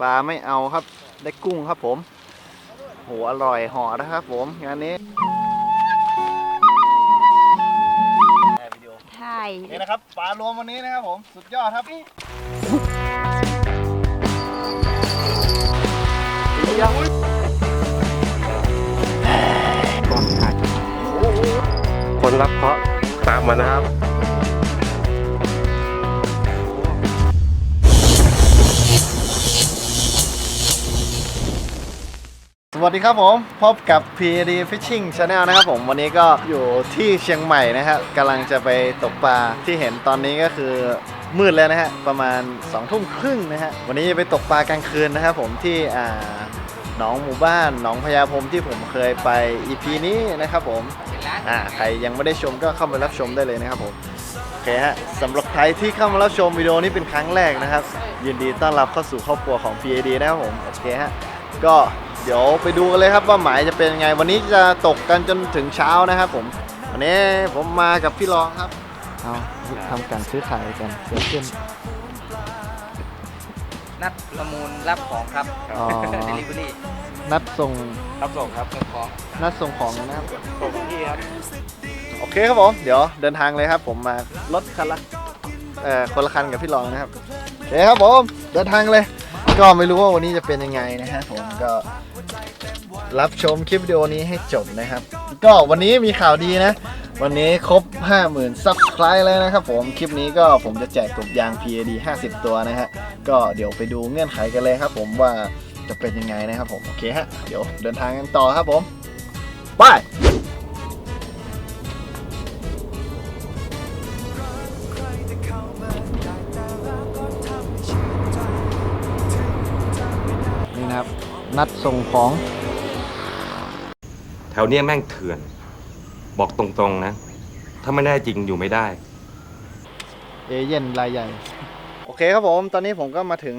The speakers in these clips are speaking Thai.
ปลาไม่เอาครับ ได้กุ้งครับผมโหอร่อยห่อนะครับผมงานนี้ใช่นี่นะครับปลารวมวันนี้นะครับผมสุดยอดครับคนรับเคราะห์ตามมานะครับ วัสดีครับผม พบกับ PD Fishing Channel นะครับผม วันนี้ก็อยู่ที่เชียงใหม่นะครับกำลังจะไปตกปลาที่เห็นตอนนี้ก็คือมืดแล้วนะฮะ ประมาณ2องทุ่มครึ่งนะฮะ วันนี้จะไปตกปลากลางคืนนะครับผมที่อ่าหนองหมู่บ้านหนองพญาพรมที่ผมเคยไป EP นี้นะครับผมอ่าใครยังไม่ได้ชมก็เข้ามารับชมได้เลยนะครับผมโอเคฮะสำหรับใครที่เข้ามารับชมวิดีโอนี้เป็นครั้งแรกนะครับ ยินดีต้อนรับเข้าสู่ครอบครัวของ PAD นะครับผมโอเคฮะก็ เดี๋ยวไปดูกันเลยครับว่าหมายจะเป็นยังไง วันนี้จะตกกันจนถึงเช้านะครับผมวันนี้ผมมากับพี่รองครับเอาทำการซื้อขายกันเกิดขึ้น นัดประมูลรับของครับ อ๋อเดลิเวอรี่นัดส่งรับส่งครับส่งของนัดส่งของนะครับส่งที่ครับ โอเคครับผมเดี๋ยวเดินทางเลยครับ ผมมารถคันละเอ่อคนละคันกับพี่รองนะครับโอเคครับผมเดินทางเลย ก็ไม่รู้ว่าวันนี้จะเป็นยังไงนะฮะผมก็รับชมคลิปวิดีโอนี้ให้จบนะครับ ก็วันนี้มีข่าวดีนะ วันนี้ครบ 50,000 subscribe แล้วนะครับผมคลิปนี้ก็ผมจะแจกกบยาง PAD 50 ตัวนะฮะก็เดี๋ยวไปดูเงื่อนไขกันเลยครับ ผมว่าจะเป็นยังไงนะครับผมโอเคฮะเดี๋ยวเดินทางกันต่อครับผมไป นัดส่งของ แถวเนี้ยแม่งเถื่อน บอกตรงๆนะ ถ้าไม่ได้จริงอยู่ไม่ได้ เอเย่นรายใหญ่ โอเคครับผม ตอนนี้ผมก็มาถึง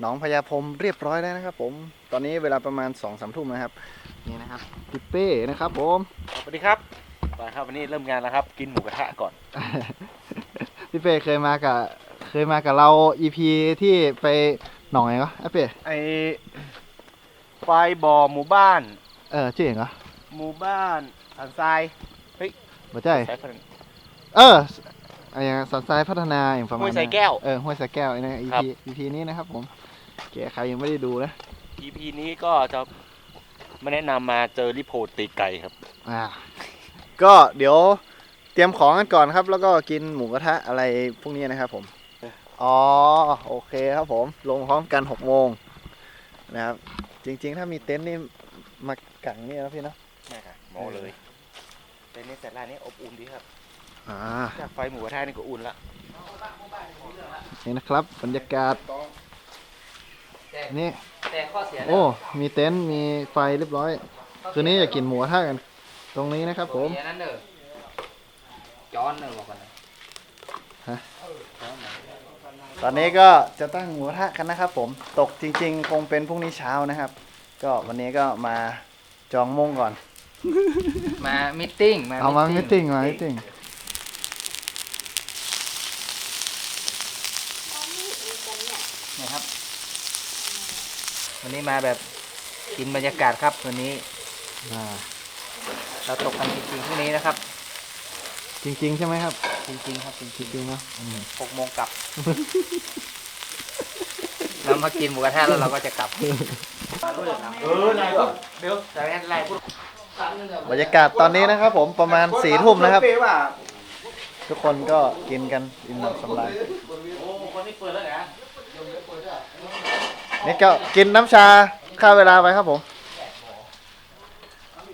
หนองพญาพรมเรียบร้อยแล้วนะครับ ผม ตอนนี้เวลาประมาณ2องสามทุ่มนะครับ นี่นะครับปิเป้นะครับผม สวัสดีครับมาครับวันนี้เริ่มงานแล้วครับ กินหมูกระทะก่อน พี่เป้เคยมากับเคยมากับเรา EP ที่ไปหนองไงก็ไอ้เป้ไอ ไฟบ่อหมู่บ้าน เออชื่อเองเหรอหมู่บ้านสันทรายบ่ใจสายพันธุ์เออไอ้ยังสันทรายพัฒนาอย่างประมาณห้วยสายนั้นแก้วเออห้วยสายแก้วไอ้นะค EP รับ EP นี้นะครับผมแกใครยังไม่ได้ดูนะ EP นี้ก็จะไม่แนะนำมาเจอริโพตตีไก่ครับ อ่าก็เดี๋ยวเตรียมของกันก่อนครับ แล้วก็กินหมูกระทะอะไรพวกนี้นะครับผม อ๋อ โอเคครับผม ลงพร้อมกัน6โมงนะครับ จริง ๆ ถ้ามีเต็นท์นี่มากังนี่นะพี่เนาะนี่ค่ะมอเลยแต่ในแต่ละนี้อบอุ่นดีครับอ่าจากไฟหมูกระทะนี่ก็อุ่นละนี่นะครับ บรรยากาศนี่แต่ข้อเสียโอ้ มีเต็นท์มีไฟเรียบร้อย คืนนี้จะกินหมูกระทะกัน ตรงนี้นะครับผมเสียนั้นเด้อจอนเด้อบอกกันนะ ตอนนี้ก็จะตั้งหมูกระทะกันนะครับผม ตกจริงๆ คงเป็นพรุ่งนี้เช้านะครับ ก็วันนี้ก็มาจองมงก่อน มามิทติ้งมาเอามามิทติ้งมามิทติ้งนะครับ วันนี้มาแบบกินบรรยากาศครับวันนี้ อ่า เราตกกันจริงๆพรุ่งนี้นะครับ จริง ๆ ใช่ไหมครับ จริงๆครับจจริงริงๆเนาะอืมๆหกโมงกลับเรามากินหมูกระทะแล้วเราก็จะกลับ เออนายก็เดี๋ยวแต่อะไรพูดบรรยากาศตอนนี้นะครับ ผมประมาณสี่ทุ่มนะครับ ทุกคนก็กินกันอิ่มหนำสำราญโอ้คนนี้เปิดแล้วเหรอนี่ก็กินน้ำชาค่าเวลาไปครับผม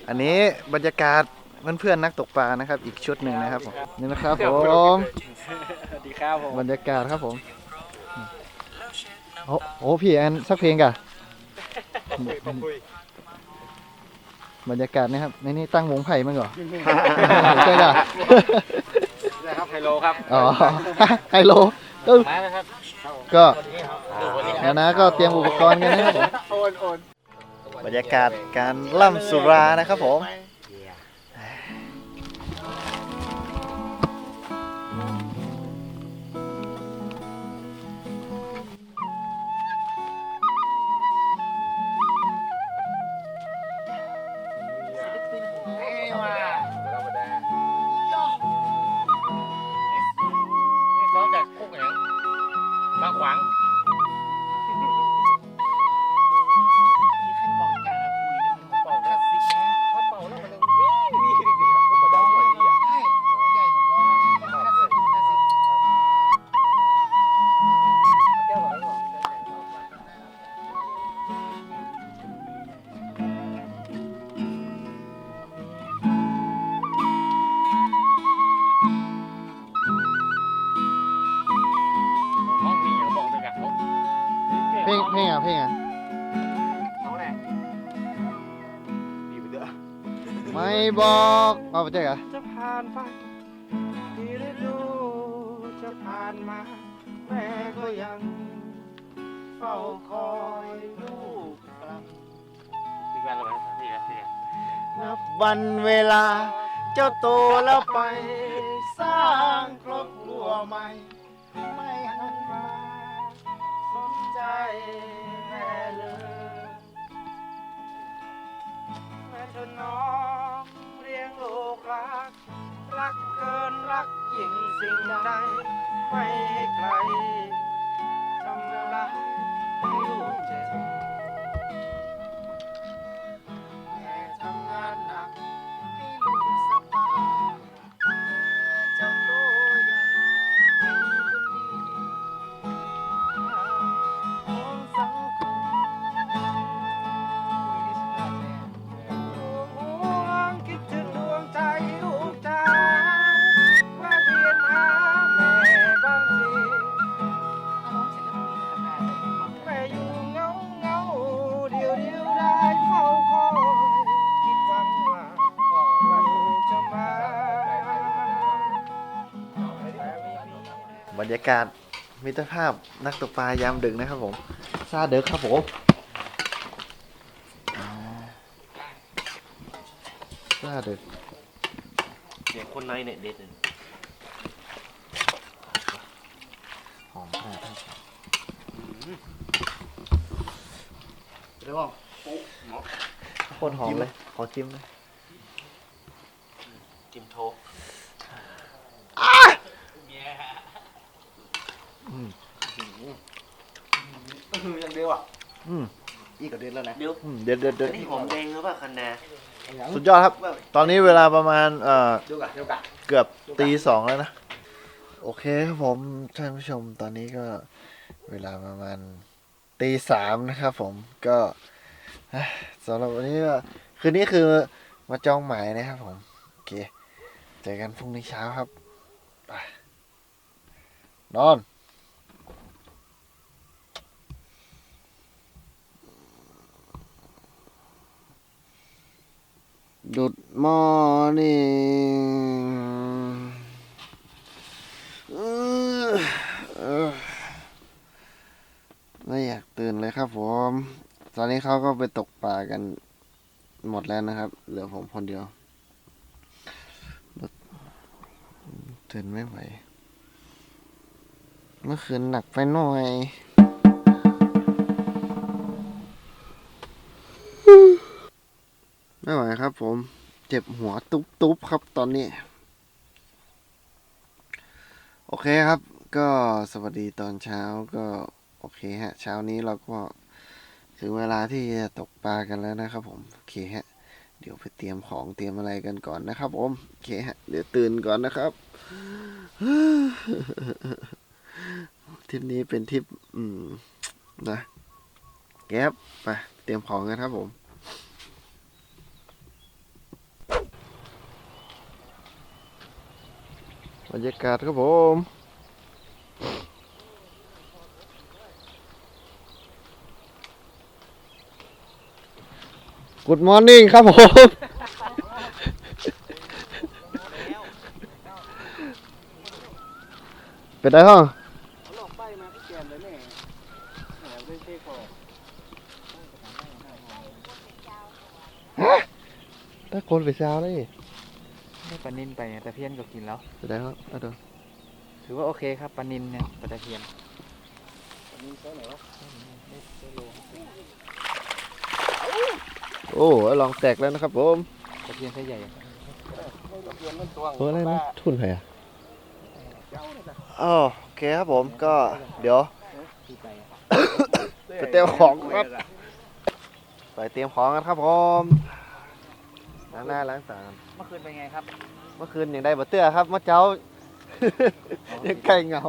อันนี้บรรยากาศ เพื่อนๆนักตกปลานะครับ อีกชุดหนึ่งนะครับผมนี่นะครับผมสวัสดีครับผมบรรยากาศครับผมโอ้โหพี่แอนสักเพลงกะบรรยากาศนะครับในนี่ตั้งวงไผ่มั้งเหรอใช่กะนะครับไฮโลครับอ๋อไฮโลก็มาแล้วครับก็แล้วนะก็เตรียมอุปกรณ์กันนะครับผมโอนโอนบรรยากาศการล่ำสุรานะครับผม บอกเอาไปเจ๊กอะจะผ่านไปที่ฤดูจะผ่านมา แม่ก็ยังเฝ้าคอยลูกกลับดีกันเลยพี่ครับพี่นับวันเวลา เจ้าโตแล้วไป สร้างครอบครัวใหม่ ไม่หันมาสนใจแม่เลย แม่เธอน้องเรียงลูกรัก รักเกินรักยิ่งสิ่งใดไม่ให้ใคร รรยากาศมิตรภาพนักตกปลายามดึกนะครับผมซาเด็กครับผมอ่าซาเด็กเด็กคนในเนี่ยเด็ดหอมมากครับเดี๋ยวบอกโคตรหอมเลย ขอจิ้มเลย กิมโท ยังเดียว อะอืมอีกกับเดือนแล้วนะเดี๋ยวอืมเด็ดเด็ดเด็ดนี่หอมแดงหรือเปล่าคันนาสุดยอดครับ ตอนนี้เวลาประมาณเอ่อเดี๋ยวกันเดี๋ยวกันเกือบตีสองแล้วนะ โอเคครับผมท่านผู้ชมตอนนี้ก็เวลาประมาณตีสามนะครับผมก็เอ้ยสำหรับวันนี้ก็คืนนี้คือมาจองหมายนะครับผม โอเค เจอกันพรุ่งนี้เช้าครับไปนอน ดุดมอนี่ไม่อยากตื่นเลยครับผม ตอนนี้เขาก็ไปตกปลากันหมดแล้วนะครับ เหลือผมคนเดียว ตื่นไม่ไหว เมื่อคืนหนักไปหน่อย ไม่ไหวครับผม เจ็บหัวตุ๊บๆครับตอนนี้ โอเคครับ ก็สวัสดีตอนเช้าก็โอเคฮะ เช้านี้เราก็ถึงเวลาที่จะตกปลากันแล้วนะครับ ผมโอเคฮะ เดี๋ยวไปเตรียมของเตรียมอะไรกันก่อนนะครับ ผมโอเคฮะ เดี๋ยวตื่นก่อนนะครับทริปนี้เป็นทริปอืมนะแก๊บไปเตรียมของกันครับผม บรรยากาศครับผม Good morning ครับผม เป็นไรห้องลงไปมาพี่แกมเลยแม่แหมด้วยเท่คอถ้าคนไปเช้าเลย ปลานินไปตะเพียนก็กินแล้วเป็นไรห้องเอาดูถือว่าโอเคครับปลานินเนี่ยปลาตะเพียนโอ้ลองแตกแล้วนะครับผมตะเพียนไซส์ใหญ่เอออะไรนะทุนใครอะอ๋อโอเคครับผมก็เดี๋ยวไปเตรียมของครับไปเตรียมของกันครับผม ล้างหน้าล้างตาเมื่อคืนเป็นไงครับเมื่อคืนยังได้บ่เตื้อครับเมื่อเช้า ยังไก่เหงา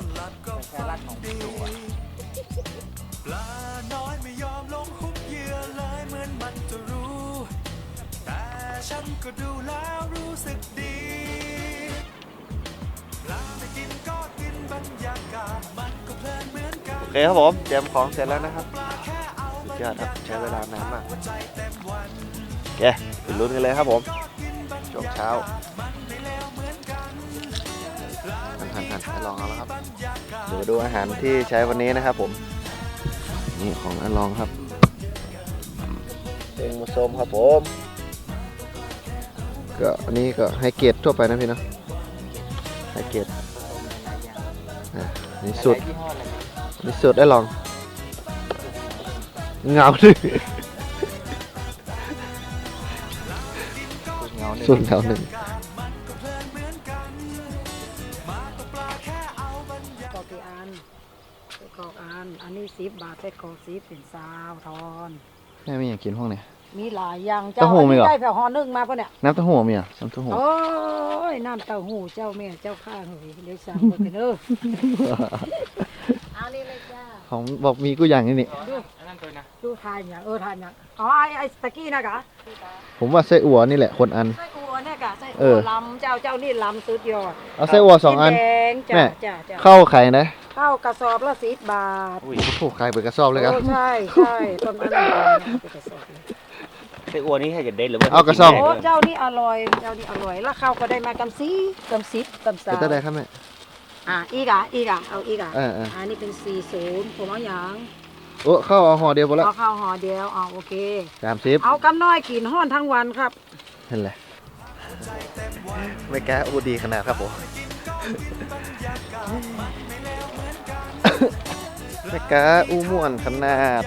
งตก่เหงปลาน้อยไม่ยอมลงหุบเยื่อเลยเหมือนมันจะรู้ แต่ฉันก็ดูแล้วรู้สึกดี ปลาไม่กินก็ เคครับผมเตรียมของเสร็จแล้วนะครับสุดยอดครับใช้เวลานานมากโอเคไปลุ้นกันเลยครับผมช่วงเช้าหันหันหันให้ลองเอาแล้วครับเดี๋ยวดูอาหารที่ใช้วันนี้นะครับผม นี่ของอันลองครับเป็นมุสมครับผมก็อันนี้ก็ให้เกียรติทั่วไปนะพี่เนาะให้เกียรติ อะนี่สุดนี่สุดได้ลองเงาหนึ่งสุดเงาหนึ่งกอกกี่อันใส่กรอกอัน อันนี้สิบบาทใส่กรอกสิบเป็นซาวทอน แม่ไม่อยากกินพวกเนี้ย มีหลายอย่างเต้าหู้มีเหรอ ได้แผ่ห่อนึ่งมาปะเนี่ย น้ำเต้าหู้มีอะน้ำเต้าหู้โอ้ยน้ำเต้าหู้เจ้าแม่เจ้าข้าเฮ้ยเดี๋ยวสั่งมากันเด้อเอานี่เลยจ้าของบอกมีกูอย่างนี้นี่ดูอันนั้นตัวนะดูทานอย่างเออทานอย่างอ๋อไอ้ไอ้ตะกี้นะกะผมว่าไส้อั่วนี่แหละคนอัน ไส้อัวเนี่ยกะไส้เออัอวลำเจ้าเจ้านี่ลำสุดยอดเอาไส้อั่วสองอัน สีแดงจ้าแม่ จ้าจ้าเข้าไข่นะเข้ากระสอบละสิบบาท อุ้ย ถูกไข่เปิดกระสอบเลยครับ โอ้ใช่ใช่ต้นอันนั้นเป็นกระสอบเลย ไส้อัวนี่ให้จะเด็ดหรือว่าเอากระซ่อมโอ้เจ้านี่อร่อย เจ้านี่อร่อย แล้วข้าวก็ได้มากำซีกำซิบกำซาเป็นตัวใดครับแม่อะอีกอะอีกอะเอาอีกอะเออเอออันนี้เป็นสี่ศูนย์ผมเอาอย่างโอ้เข้าเอาห่อเดียวหมดแล้วเอาข้าวห่อเดียวเอาโอเค สามสิบเอากำน้อยกินห้อนทั้งวันครับนั่นแหละไม่แก้อูดีขนาดครับผมไม่กล้าอูม่วนขนาด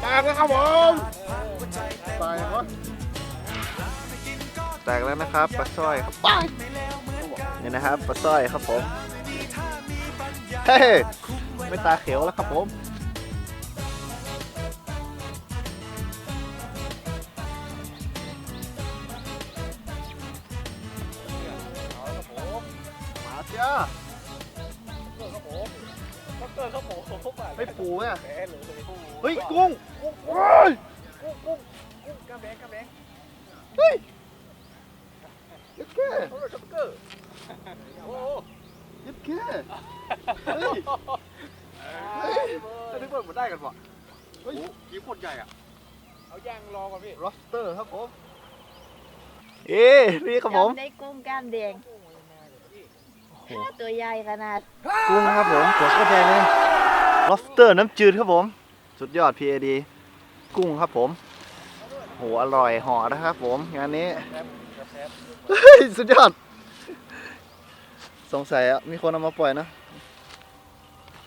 แตกแล้วครับผมตายเหรอแตกแล้วนะครับปลาสร้อยครับไปนี่นะครับปลาสร้อยครับผมเฮ้ยไม่ตาเขียวแล้วครับผม อะเฮ้ยกุ้งเฮ้ยเฮ้ยยัดแค่ยัดแค่เฮ้ยเฮ้ยจะนึกว่ามันได้กันวะเฮ้ยกี่คนใหญ่อะเอาย่างรอก่อนพี่โรสเตอร์ครับผมเอ๊ะนี่ครับผมจำได้กุ้งกล้ามแดงตัวใหญ่ขนาดกุ้งครับผมตัวก็แดงเลย ล็อบสเตอร์น้ำจืดครับผม สุดยอด PAD กุ้งครับผม โห อร่อยห่อนะครับผม งานนี้เฮ้ยสุดยอด สงสัยอะมีคนเอามาปล่อยนะ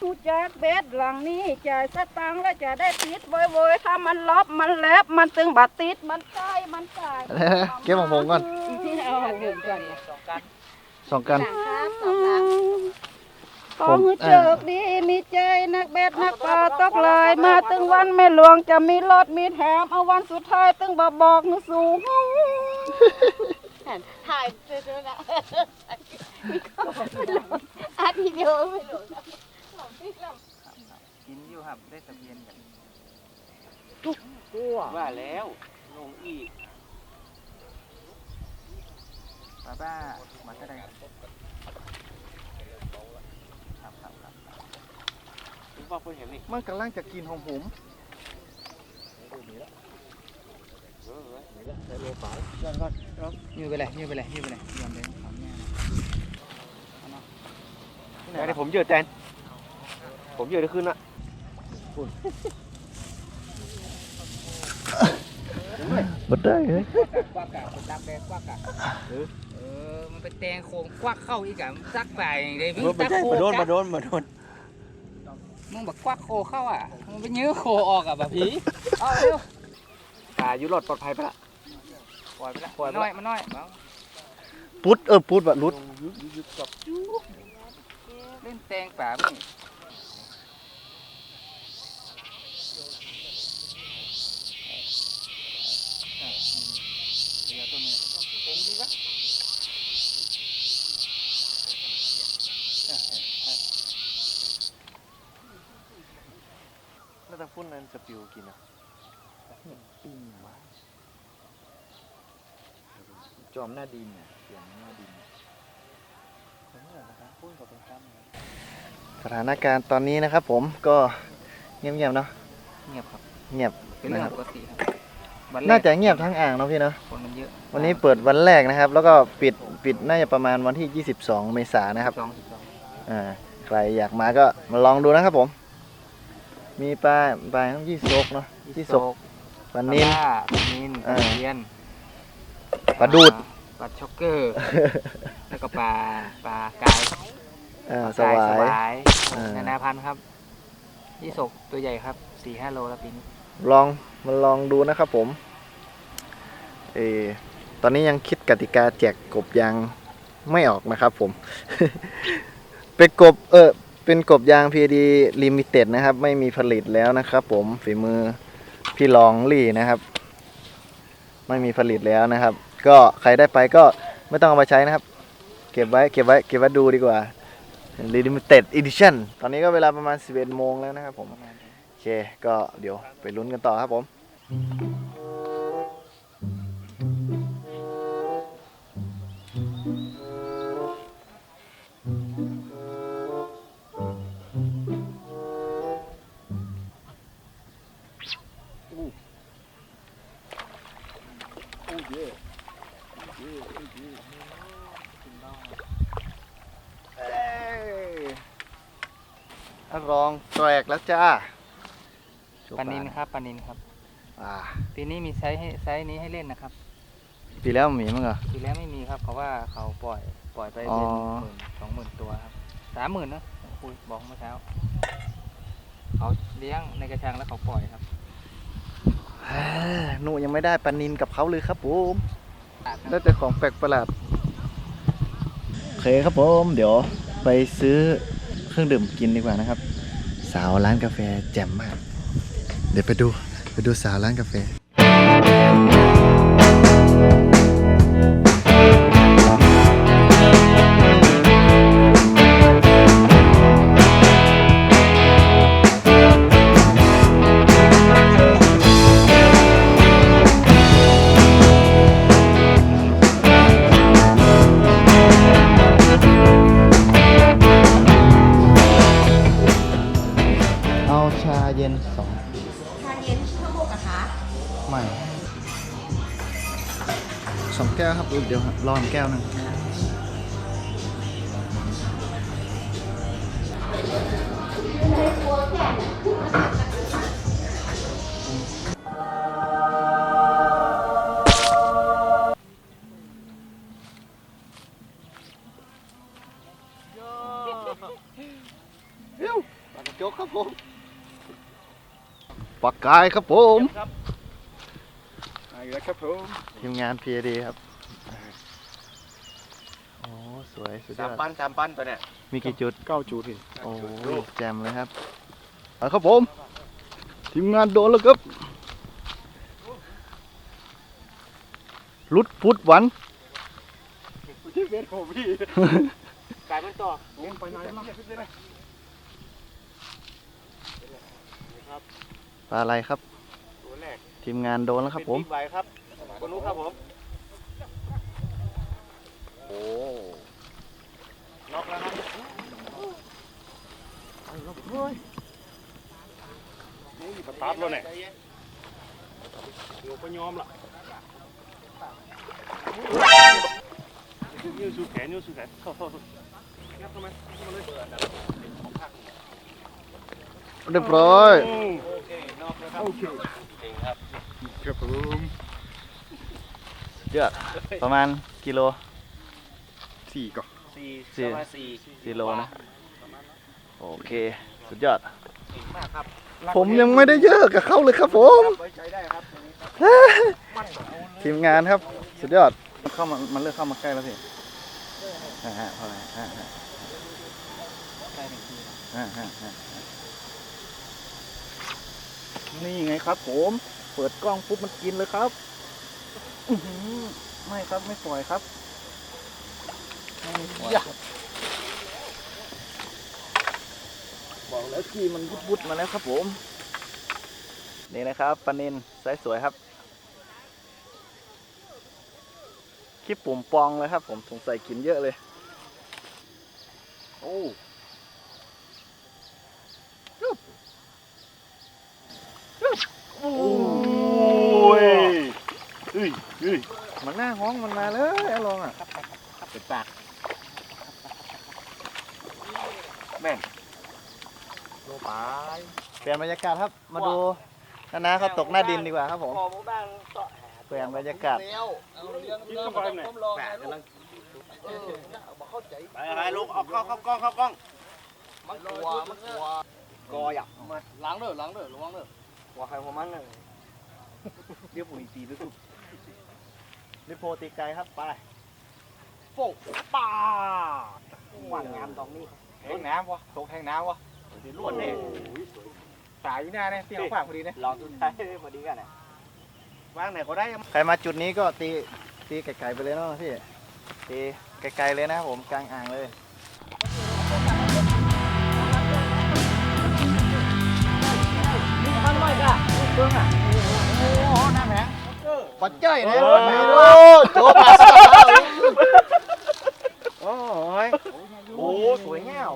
กูแจกเบ็ดหลังนี้จ่ายสตังค์แล้วจะได้ติดโวยโวยๆถ้ามันลบมันแลบมันตึงบัดติดมันใกล้มันใกล้อะไรนะเก็บของผมก่อนที่เอาของผมก่อนสองกันครับสองหลัง ขอให้โชคดีมีใจนักเบ็ดนักปลาตกลายมาตึงวันแม่หลวงจะมีรถมีแถมเอาวันสุดท้ายตึงบอบอกหนูสูงถ่ายเจอๆนะอัดวิดีโอไม่หลงกินอยู่ครับได้ตะเพียนกันตัวว่าแล้วลงอีกป้าป้ามาเท่าไหร่ ครับครับครับครับถึงว่าเพิ่งเห็นนี่มันกำลังจะกินของผมเออเออนี่ละใส่โลฝายืดไปเลยยืดไปเลยยืดไปเลยยอมเลยของเนี่ยเดี๋ยวผมยืดแทนผมยืดได้ขึ้นละบดได้เลยกวักกะเป็นดักแดงกวักกะ เออมันเป็นแตงโคงควักเข้าอีกอะมันซักไปอย่างเดียววิ่งซักโคมาโดนกัมาโดนมาโดนมึงบอกควักโคเข้าอะมึงไปยื้อโคออกอะแบบผีเอาเร็วป่ายุรอดปลอดภัยไปละปล่อยไปละปล่อยน้อยมันน้อยเอาปุ๊ดเออปุ๊ดแบบรุดเล่นแตงป่ามึง แล้วตะพุ่นนั้นจะปิวกินอะจอมหน้าดินเนี่ยเสียงหน้าดินสถานการณ์ตอนนี้นะครับผมก็เงียบๆเนาะเงียบครับ เงียบเป็นเรื่อนะงครับปกติครับวันแรน่ากจะเงียบทั้งอ่างเนาะพี่เนาะคนมันเยอะวันนี้เปิดวันแรกนะครับ แล้วก็ปิดปิดน่าจะประมาณวันที่ 22 เมษายนนะครับสองสิบสองอ่าใครอยากมาก็มาลองดูนะครับผม มีปลาปลาทั้งยี่สกเนาะยี่สกปลานินปลาปลานินปอ่าลาเทียนปลาดูดปลาช็อกเกอร์ แล้วก็ปลาปลากายอ่าปลาสกายวาสยวายอ่านานาพันธุ์ครับยี่สกตัวใหญ่ครับสี่ห้าโลแล้วปีนี้ลองมาลองดูนะครับผมเออตอนนี้ยังคิดกติกาแจกกบยังไม่ออกนะครับผม เป็นกบเออ เป็นกบยาง PD Limited นะครับ ไม่มีผลิตแล้วนะครับผมฝีมือพี่ลองลี่นะครับ ไม่มีผลิตแล้วนะครับ ก็ใครได้ไปก็ไม่ต้องเอาไปใช้นะครับ เก็บไว้เก็บไว้เก็บไว้ดูดีกว่า Limited Edition ตอนนี้ก็เวลาประมาณ 11โมงแล้วนะครับผม โอเค ก็เดี๋ยวไปลุ้นกันต่อครับผม นินครับปลานินครับ อ่า ปีนี้มีไซส์ให้ไซส์นี้ให้เล่นนะครับ ปีแล้วมีมั้งเหรอทีแรกไม่มีครับ เขาว่าเขาปล่อยปล่อยไปอ๋อเป็นหมื่นสองหมื่นตัวครับสามหมื่นนะคุยบอกเมื่อเช้า เขาเลี้ยงในกระชังแล้วเขาปล่อยครับเอ้ยหนูยังไม่ได้ปลานินกับเขาเลยครับผมได้แต่ของแปลกประหลาดโอเคครับผม เดี๋ยวไปซื้อเครื่องดื่มกินดีกว่านะครับ สาวร้านกาแฟแจ่มมาก เดี๋ยวไปดู ไปดูสาวร้านกาแฟ ไม่สองแก้วครับเดี๋ยวรออีกแก้วหนึ่งเร็วปากกระจกครับผมปากกายครับผม ครับผมทีมงาน PAD ครับโอ้สวยสุดยสามอดปั้นสามปั้นตัวเนี่ยมีกี่จุด เก้าจูดโอ้ยแจมเลยครับเอาครับผม ทีมงานโดนแล้วครับลุดพุดหวันกลายมันต่อปลาอะไรครับตัวแรก ทีมงานโดนแล้วครับผมเป็นบิ๊กไบค์ครับคนนู้ครับผมโอ้น็อกแล้วครับนี่สตาร์ทแล้วเนี่ยเดี๋ยวก็ยอมละนิ้วสูแขนนิ้วสูแขนเข้าเข้างับเข้ามเข้ามาเลยเรียบร้อยโอเคนอกแล้วครับ คเก่งครับครับผมเยอะประมาณกิโลสี่ก่อนสี่สี่ประมาณสี่สี่โลนะ โอเค สุดยอดเก่งมากครับผมยังไม่ได้เยอะกับเขาเลยครับผมไว้ใจได้ครับทีมงานครับ สุดยอด เข้ามา มันเลือกเข้ามาใกล้แล้วพี่ฮะฮะพอแล้วฮะฮะฮะฮะฮะนี่ไงครับผม เปิดกล้องปุ๊บมันกินเลยครับอื้อหือไม่ครับไม่ปล่อยครับไม่ปล่อยครับบอกแล้วที่มันวุดๆมาแล้วครับผม นี่นะครับปลานินไซส์สวยครับขี้ปุ่มปองเลยครับผมสงสัยกินเยอะเลย โอ้โอ้ยเฮ้ ยเฮ้ยมันหน้าห้องมันมาเลยไอ้ลองอะปิดปากเปลี่ยนบรรยากาศครับ มาดูนานาเขาตกหน้าดินดีกว่าครับผมเปลี่ยนบรรยากาศไปลูกออกเข้าเข้ากล้องเข้ากล้องล้างเด้อล้างเด้อระวังเด้อว่าใครพอมันเลยเรียกปุ๋ยตีด้วยทุก ริโพตีไกลครับ ไปโป่งป้าหวานงามตรงนี้แทงน้ำวะตกแทงน้ำวะล้วนเนี่ยสายอยู่หน้าเนี่ยที่เขาฝากพอดีเนี่ยลองสุดท้ายพอดีกันวางไหนก็ได้ใครมาจุดนี้ก็ตีตีไกลๆไปเลยเนาะพี่ตีไกลๆเลยนะครับผมกลางอ่างเลยปัจเจ้ยนะโอ้โจมาโอ้ยโอ้สวยงาม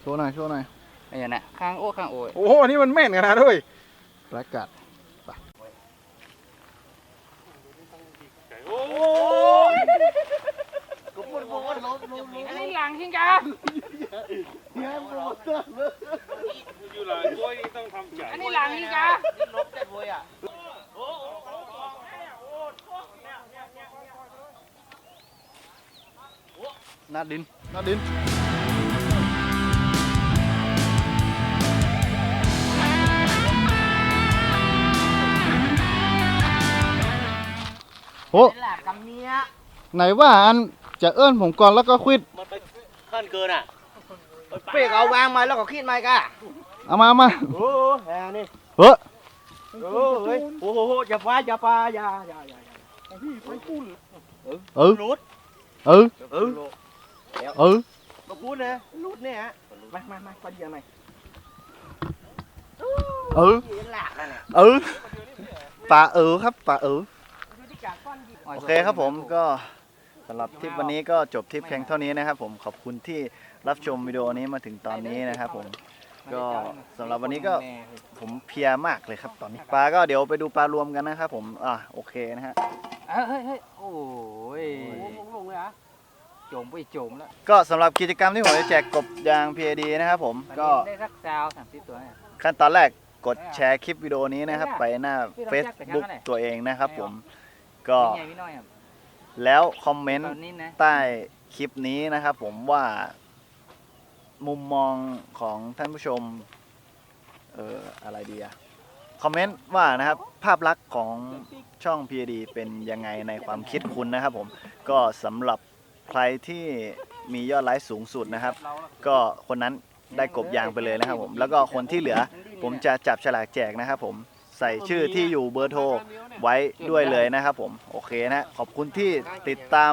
โชว์หน่อยโชว์หน่อยไอ้ยันน่ะข้างโอ้ข้างโอ้ยโอ้โหอันนี้มันแม่นขนาดด้วยประกาศอันนี้หลังหิงกาอยู่หลายตัวนี่ต้องทำใจอันนี้หลังหิงกาห นาดินนาดินโอ้ยไหนว่าอันจะเอิ้นผมก่อนแล้วก็ควิดมันไปขั้นเกินอะเป๊กเอาวางมาแล้วก็คิดมาก่ะเอามามาโอ้แหนี่เฮ้ยโอ้เฮ้ยโอ้โหอย่าฟ้าอย่าปลาอย่าอย่าอย่าเออเออเออเออ เออมาพูดนะรูดเนี่ยฮะมามามาปลาเดียวหน่อยเออยืนหลักนั่นแหละเออปลาเออครับปลาเออโอเคครับผมก็สำหรับทริปวันนี้ก็จบทริปเพียงเท่านี้นะครับผมขอบคุณที่รับชมวิดีโอนี้มาถึงตอนนี้นะครับผมก็สำหรับวันนี้ก็ผมเพลียมากเลยครับตอนนี้ปลาก็เดี๋ยวไปดูปลารวมกันนะครับผมอะโอเคนะฮะเฮ้ยเฮ้ยเฮ้ยโอ้ยลงเลยอะโจมไปโจมแล้วก็สำหรับกิจกรรมที่ผมจะแจกกบยาง PAD นะครับผมก็ได้สักซาวสามสิบตัวเนี่ย ขั้นตอนแรกกดแชร์คลิปวิดีโอนี้นะครับ ไปหน้า Facebook ตัวเองนะครับผมก็พี่ใหญ่พี่น้อยอะแล้วคอมเมนตต์อนนี้นะใต้คลิปนี้นะครับผมว่ามุมมองของท่านผู้ชม เอออะไรดีอะคอมเมนต์ว่านะครับภาพลักษณ์ของช่อง PAD เป็นยังไงในความคิดคุณนะครับผมก็สำหรับ ใครที่มียอดไลค์สูงสุดนะครับ ก็คนนั้นได้กบยางไปเลยนะครับผม แล้วก็คนที่เหลือผมจะจับฉลากแจกนะครับผมใส่ชื่อที่อยู่เบอร์โทรไว้ด้วยเลยนะครับผม โอเคนะ ขอบคุณที่ติดตาม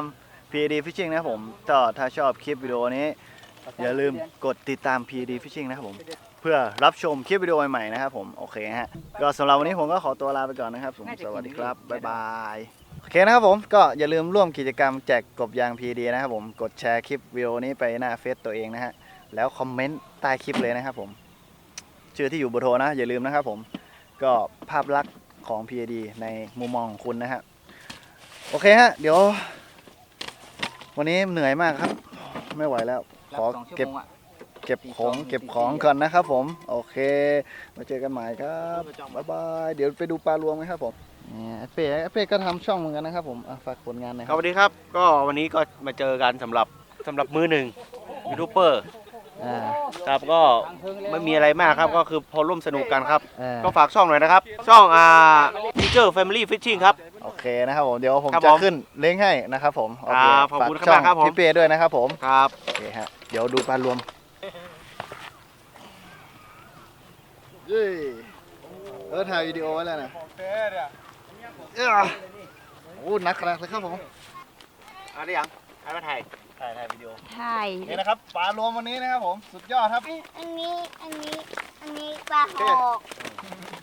PD Fishing นะครับผมก็ถ้าชอบคลิปวิดีโอนี้ อย่าลืมกดติดตาม PD Fishing นะครับผม เพื่อรับชมคลิปวิดีโอใหม่ๆนะครับผม โอเคฮะ ก็สำหรับวันนี้ผมก็ขอตัวลาไปก่อนนะครับผมสวัสดีครับ บ๊ายบาย โอเคนะครับผมก็อย่าลืมร่วมกิจกรรมแจกกบยาง PAD นะครับผมกดแชร์คลิปวิดีโอนี้ไปหน้าเฟซตัวเองนะฮะแล้วคอมเมนต์ใต้คลิปเลยนะครับผมชื่อที่อยู่เบอร์โทรนะอย่าลืมนะครับผมก็ภาพลักษณ์ของ PAD ในมุมมองของคุณนะฮะโอเคฮะเดี๋ยว วันนี้เหนื่อยมากครับ ไม่ไหวแล้ว ขอสองชั่วเก็บโมงอะเก็บของเก็บของก่อนนะครับผม โอเค มาเจอกันใหม่ครับ บ๊ายบาย เดี๋ยวไปดูปลารวมกันครับผม เนี่ยไอ้เป้เป้ก็ทำช่องเหมือนกันนะครับผมอะฝากผลงานหน่อยคครัรับบสวัสดีครับ ก็วันนี้ก็มาเจอกันสำหรับสำหรับมือหนึ่งยูทูบเบอร์อ่าครับก็ไม่มีอะไรมากครับก็คือพอร่วมสนุกกันครับ อ่าก็ฝากช่องหน่อยนะครับ ช่องอ่า Teacher Family Fishing ครับ โอเคนะครับผมเดี๋ยวผมครับจะผมขึ้นเล้งให้นะครับผมโอเคครับขอบฝากช่องมากครับผม พี่เป้ด้วยนะครับผมครับโอเคฮะเดี๋ยวดูปลารวมเย้เออถ่ายวิดีโอไว้แล้วนะ เอ้อโอ้หนักขนาดเลยครับผมอะได้ยังถ่ายมาถ่ายถ่ายถ่ายวิดีโอใช่นี่นะครับปลารวมวันนี้นะครับผมสุดยอดครับอันนี้ อันนี้ อันนี้ปลาหอก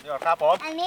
ยอดครับผม อันนี้